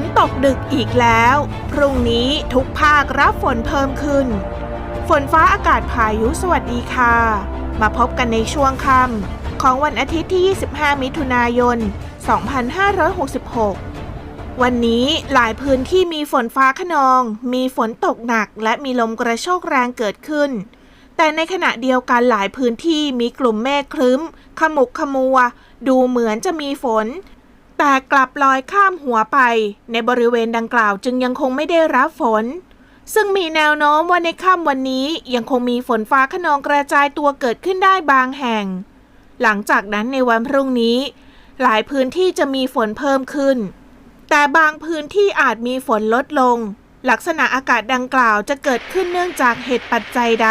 นตกดึกอีกแล้ว พรุ่งนี้ทุกภาครับฝนเพิ่มขึ้น ฝนฟ้าอากาศพายุสวัสดีค่ะ มาพบกันในช่วงค่ำของวันอาทิตย์ที่ 25 มิถุนายน 2566วันนี้หลายพื้นที่มีฝนฟ้าขนอง มีฝนตกหนักและมีลมกระโชกแรงเกิดขึ้น แต่ในขณะเดียวกันหลายพื้นที่มีกลุ่มเมฆครึ้ม ขมุกขมัว ดูเหมือนจะมีฝน แต่กลับลอยข้ามหัวไป ในบริเวณดังกล่าวจึงยังคงไม่ได้รับฝน ซึ่งมีแนวโน้มว่าในค่ำวันนี้ยังคงมีฝนฟ้าขนองกระจายตัวเกิดขึ้นได้บางแห่ง หลังจากนั้นในวันพรุ่งนี้ หลายพื้นที่จะมีฝนเพิ่มขึ้น แต่บางพื้นที่อาจมีฝนลดลง ลักษณะอากาศดังกล่าวจะเกิดขึ้นเนื่องจากเหตุปัจจัยใด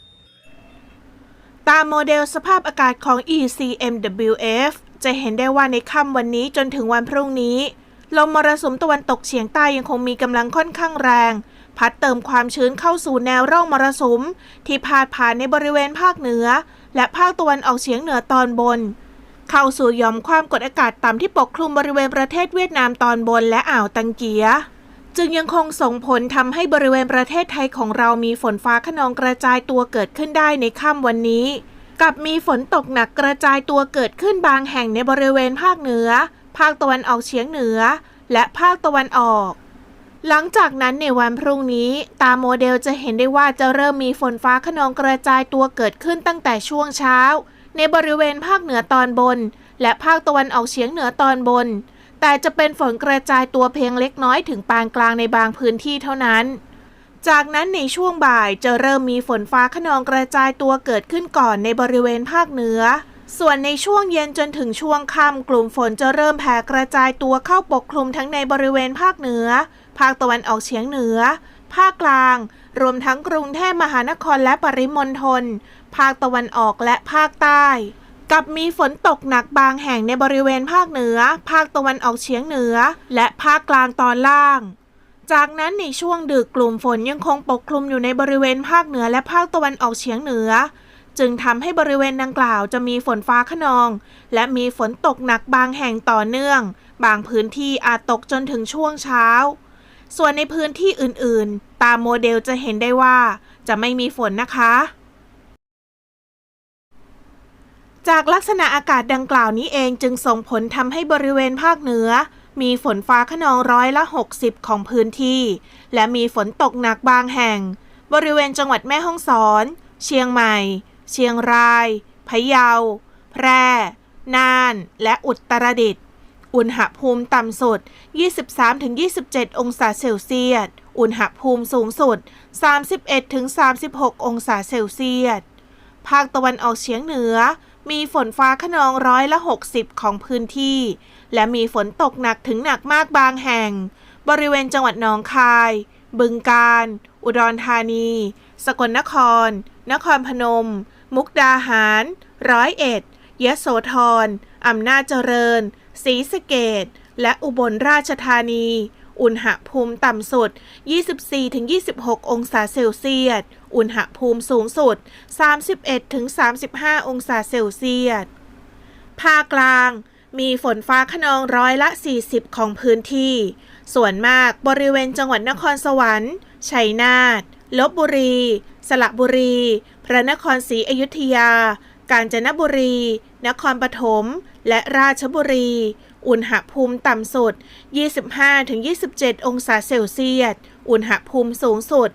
ตามโมเดลสภาพอากาศของ ECMWF จะเห็นได้ว่าในค่ำวันนี้จนถึงวันพรุ่งนี้ ลมมรสุมตะวันตกเฉียงใต้ยังคงมีกำลังค่อนข้างแรง พัดเติมความชื้นเข้าสู่แนวร่องมรสุม ที่พาดผ่านในบริเวณภาคเหนือ และภาคตะวันออกเฉียงเหนือตอนบน เข้าสู่ยอมความกดอากาศต่ำที่ปกคลุมบริเวณประเทศเวียดนามตอนบนและอ่าวตังเกีย จึงยังคงส่งผลทำให้บริเวณประเทศไทยของเรามีฝนฟ้าขนองกระจายตัวเกิดขึ้นได้ในค่ำวันนี้ กับมีฝนตกหนักกระจายตัวเกิดขึ้นบางแห่งในบริเวณภาคเหนือ ภาคตะวันออกเฉียงเหนือ และภาคตะวันออก หลังจากนั้นในวันพรุ่งนี้ ตามโมเดลจะเห็นได้ว่าจะเริ่มมีฝนฟ้าขนองกระจายตัวเกิดขึ้นตั้งแต่ช่วงเช้า ในบริเวณภาคเหนือตอนบน และภาคตะวันออกเฉียงเหนือตอนบน แต่จะเป็นฝนกระจายตัวเพียงเล็กน้อยถึงปานกลางในบางพื้นที่เท่านั้น จากนั้นในช่วงบ่ายจะเริ่มมีฝนฟ้าขนองกระจายตัวเกิดขึ้นก่อนในบริเวณภาคเหนือ ส่วนในช่วงเย็นจนถึงช่วงค่ำกลุ่มฝนจะเริ่มแผ่กระจายตัวเข้าปกคลุมทั้งในบริเวณภาคเหนือ ภาคตะวันออกเฉียงเหนือ ภาคกลาง รวมทั้งกรุงเทพมหานครและปริมณฑล ภาคตะวันออกและภาคใต้ กับมีฝนตกหนักบางแห่งในบริเวณภาคเหนือ ภาคตะวันออกเฉียงเหนือ และภาคกลางตอนล่าง จากนั้นในช่วงดึกกลุ่มฝนยังคงปกคลุมอยู่ในบริเวณภาคเหนือและภาคตะวันออกเฉียงเหนือ จึงทำให้บริเวณดังกล่าวจะมีฝนฟ้าขนอง และมีฝนตกหนักบางแห่งต่อเนื่อง บางพื้นที่อาจตกจนถึงช่วงเช้า ส่วนในพื้นที่อื่นๆ ตามโมเดลจะเห็นได้ว่า จะไม่มีฝนนะคะ จากลักษณะอากาศดังกล่าวนี้เองจึงส่งผลทำให้บริเวณภาคเหนือ มีฝนฟ้าขนองร้อยละ 60 ของพื้นที่ และมีฝนตกหนักบางแห่ง บริเวณจังหวัดแม่ฮ่องสอน เชียงใหม่ เชียงรายพะเยา แพร่ น่าน และอุตรดิตถ์อุณหภูมิต่ำสุด 23-27 องศาเซลเซียส อุณหภูมิสูงสุด 31-36 องศาเซลเซียส ภาคตะวันออกเฉียงเหนือ มีฝนฟ้าขนองร้อยละ 60 ของพื้นที่ และมีฝนตกหนักถึงหนักมากบางแห่ง บริเวณจังหวัดหนองคาย บึงกาฬ อุดรธานี สกลนคร นครพนม มุกดาหาร ร้อยเอ็ด ยะโสธรอำนาจเจริญ ศรีสะเกดและอุบลราชธานี อุณหภูมิต่ำสุด 24-26 องศาเซลเซียส อุณหภูมิสูงสุด 31-35 องศาเซลเซียส ภาคกลาง มีฝนฟ้าขนองร้อยละ 40 ของพื้นที่ ส่วนมากบริเวณจังหวัดนครสวรรค์ ชัยนาท ลบบุรี สระบุรี พระนครศรีอยุธยา กาญจนบุรี นครปฐม และราชบุรี อุณหภูมิต่ำสุด 25-27 องศาเซลเซียส อุณหภูมิสูงสุด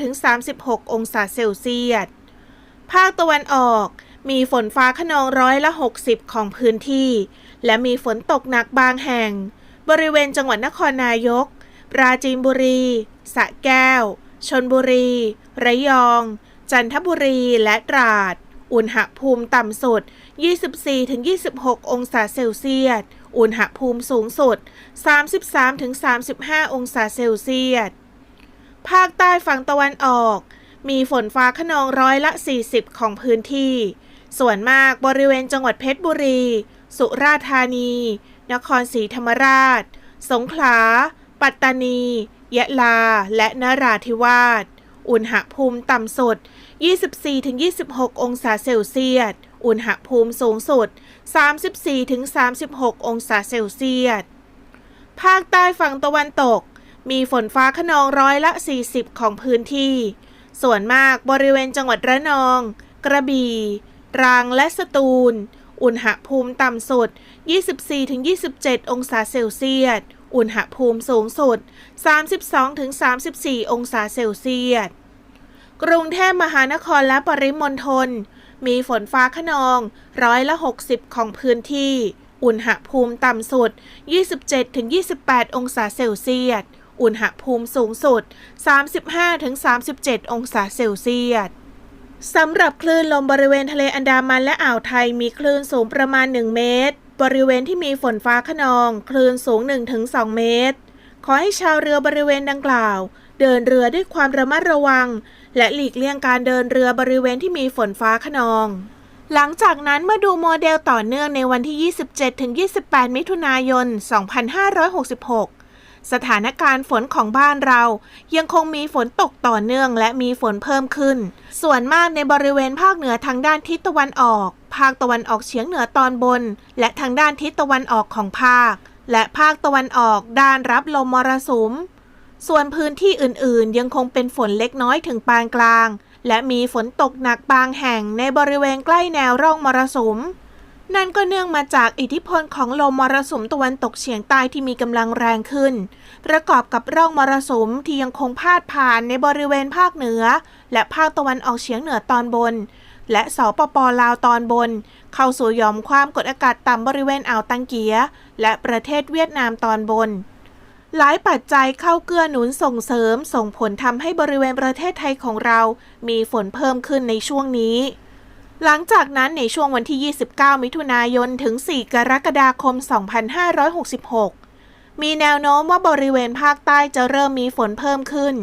35-36 องศาเซลเซียส ภาคตะวันออกมีฝนฟ้าขนองร้อยละ 60 ของพื้นที่ และมีฝนตกหนักบางแห่ง บริเวณจังหวัดนครนายก ปราจีนบุรี สระแก้ว ชนบุรี ระยอง จันทบุรี และตราด อุณหภูมิต่ำสุด 24-26 องศาเซลเซียส อุณหภูมิสูงสุด 33-35 องศาเซลเซียส ภาคใต้ฝั่งตะวันออก มีฝนฟ้าขนองร้อยละ 40 ของพื้นที่ ส่วนมากบริเวณจังหวัดเพชรบุรี สุราษฎร์ธานี นครศรีธรรมราช สงขลา ปัตตานี ยะลา และนราธิวาส อุณหภูมิต่ำสุด 24-26 องศาเซลเซียส อุณหภูมิสูงสุด 34-36 องศาเซลเซียส ภาคใต้ฝั่งตะวันตก มีฝนฟ้าขนองร้อยละ 40 ของพื้นที่ ส่วนมากบริเวณจังหวัดระนอง กระบี่ ตรังและสตูล อุณหภูมิต่ำสุด 24-27 องศาเซลเซียส อุณหภูมิสูงสุด 32-34 องศาเซลเซียส กรุงเทพมหานครและปริมณฑลมีฝนฟ้าขนองร้อยละ 60 ของพื้นที่ อุณหภูมิต่ำสุด 27-28 องศาเซลเซียส อุณหภูมิสูงสุด 35-37 องศาเซลเซียส สำหรับคลื่นลมบริเวณทะเลอันดามันและอ่าวไทยมีคลื่นสูงประมาณ 1 เมตร บริเวณที่มีฝนฟ้าขนองคลื่นสูง 1-2 เมตร ขอให้ชาวเรือบริเวณดังกล่าว เดินเรือด้วยความระมัดระวัง และหลีกเลี่ยงการเดินเรือบริเวณที่มีฝนฟ้าขนอง หลังจากนั้นมื่อดูโมเดลต่อเนื่องในวันที่ 27-28 มิถุนายน 2566 สถานการณ์ฝนของบ้านเรา ยังคงมีฝนตกต่อเนื่องและมีฝนเพิ่มขึ้น ส่วนมากในบริเวณภาคเหนือทางด้านทิศตะวันออก ภาคตะวันออกเฉียงเหนือตอนบน และทางด้านทิศตะวันออกของภาค และภาคตะวันออกด้านรับลมมรสุม ส่วนพื้นที่อื่นๆ ยังคงเป็นฝนเล็กน้อยถึงปานกลาง และมีฝนตกหนักบางแห่งในบริเวณใกล้แนวร่องมรสุม นั่นก็เนื่องมาจากอิทธิพลของลมมรสุมตะวันตกเฉียงใต้ที่มีกำลังแรงขึ้น ประกอบกับร่องมรสุมที่ยังคงพาดผ่านในบริเวณภาคเหนือ และภาคตะวันออกเฉียงเหนือตอนบน และสปปลาวตอนบน เข้าสู่ยอมความกดอากาศต่ำบริเวณอ่าวตังเกีย และประเทศเวียดนามตอนบน หลายปัจจัยเข้าเกื้อหนุนส่งเสริมส่งผลทำให้บริเวณประเทศไทยของเรา มีฝนเพิ่มขึ้นในช่วงนี้ หลังจากนั้นในช่วงวันที่ 29 มิถุนายน ถึง 4 กรกฎาคม 2566 มีแนวโน้มว่าบริเวณภาคใต้จะเริ่มมีฝนเพิ่มขึ้น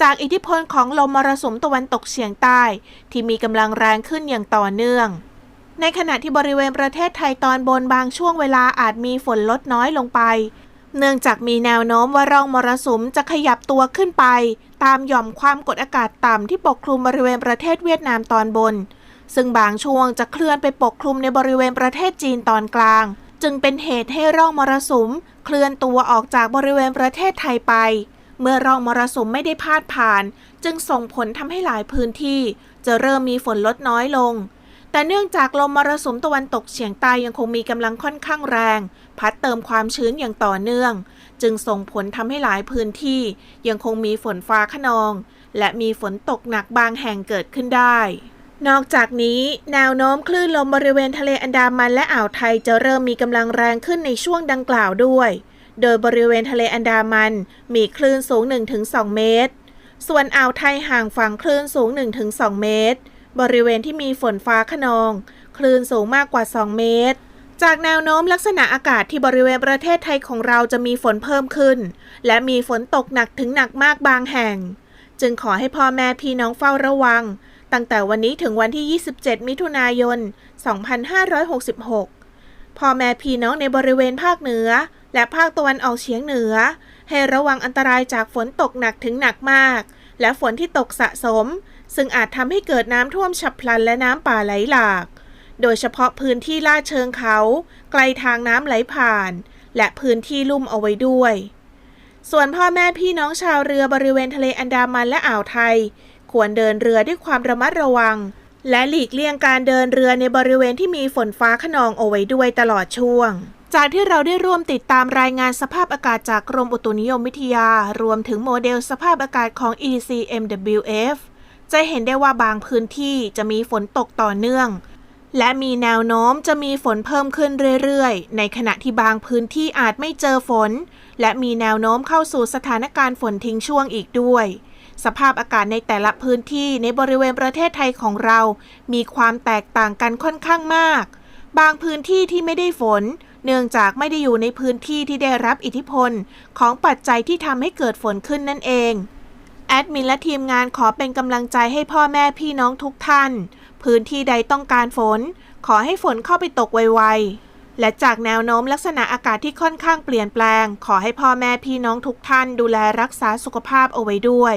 จากอิทธิพลของลมมรสุมตะวันตกเฉียงใต้ ที่มีกำลังแรงขึ้นอย่างต่อเนื่อง ในขณะที่บริเวณประเทศไทยตอนบนบางช่วงเวลาอาจมีฝนลดน้อยลงไป เนื่องจากมีแนวโน้มว่าร่องมรสุมจะขยับตัวขึ้นไป ตามหย่อมความกดอากาศต่ำที่ปกคลุมบริเวณประเทศเวียดนามตอนบน ซึ่งบางช่วงจะเคลื่อนไปปกคลุมในบริเวณประเทศจีนตอนกลาง จึงเป็นเหตุให้ร่องมรสุม เคลื่อนตัวออกจากบริเวณประเทศไทยไป เมื่อร่องมรสุมไม่ได้พาดผ่าน จึงส่งผลทำให้หลายพื้นที่ จะเริ่มมีฝนลดน้อยลง แต่เนื่องจากลมมรสุมตะวันตกเฉียงใต้ยังคงมีกำลังค่อนข้างแรง พัดเติมความชื้นอย่างต่อเนื่อง จึงส่งผลทำให้หลายพื้นที่ ยังคงมีฝนฟ้าขนอง และมีฝนตกหนักบางแห่งเกิดขึ้นได้ นอกจากนี้แนวโน้มคลื่นลมบริเวณทะเลอันดามันและอ่าวไทยจะเริ่มมีกำลังแรงขึ้นในช่วงดังกล่าวด้วย โดยบริเวณทะเลอันดามันมีคลื่นสูง 1-2 เมตร ส่วนอ่าวไทยห่างฝั่งคลื่นสูง 1-2 เมตร บริเวณที่มีฝนฟ้าขนอง คลื่นสูงมากกว่า 2 เมตร จากแนวโน้มลักษณะอากาศที่บริเวณประเทศไทยของเราจะมีฝนเพิ่มขึ้น และมีฝนตกหนักถึงหนักมากบางแห่ง จึงขอให้พ่อแม่พี่น้องเฝ้าระวัง ตั้งแต่วันนี้ถึงวันที่ 27 มิถุนายน 2566 พ่อแม่พี่น้องในบริเวณภาคเหนือ และภาคตะวันออกเฉียงเหนือ ให้ระวังอันตรายจากฝนตกหนักถึงหนักมาก และฝนที่ตกสะสม ซึ่งอาจทำให้เกิดน้ำท่วมฉับพลันและน้ำป่าไหลหลาก โดยเฉพาะพื้นที่ลาดเชิงเขา ไกลทางน้ำไหลผ่าน และพื้นที่ลุ่มเอาไว้ด้วยส่วนพ่อแม่พี่น้องชาวเรือบริเวณทะเลอันดามันและอ่าวไทย ควรเดินเรือด้วยความระมัดระวัง และหลีกเลี่ยงการเดินเรือในบริเวณที่มีฝนฟ้าขนองเอาไว้ด้วยตลอดช่วง จากที่เราได้ร่วมติดตามรายงานสภาพอากาศจากกรมอุตุนิยมวิทยา รวมถึงโมเดลสภาพอากาศของ ECMWF จะเห็นได้ว่าบางพื้นที่จะมีฝนตกต่อเนื่อง และมีแนวโน้มจะมีฝนเพิ่มขึ้นเรื่อยๆ ในขณะที่บางพื้นที่อาจไม่เจอฝน และมีแนวโน้มเข้าสู่สถานการณ์ฝนทิ้งช่วงอีกด้วย สภาพอากาศในแต่ละพื้นที่ในบริเวณประเทศไทยของเรา มีความแตกต่างกันค่อนข้างมาก บางพื้นที่ที่ไม่ได้ฝน เนื่องจากไม่ได้อยู่ในพื้นที่ที่ได้รับอิทธิพล ของปัจจัยที่ทำให้เกิดฝนขึ้นนั่นเอง แอดมินและทีมงานขอเป็นกำลังใจให้พ่อแม่พี่น้องทุกท่าน พื้นที่ใดต้องการฝน ขอให้ฝนเข้าไปตกไวๆ และจากแนวโน้มลักษณะอากาศที่ค่อนข้างเปลี่ยนแปลง ขอให้พ่อแม่พี่น้องทุกท่านดูแลรักษาสุขภาพเอาไว้ด้วย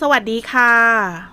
สวัสดีค่ะ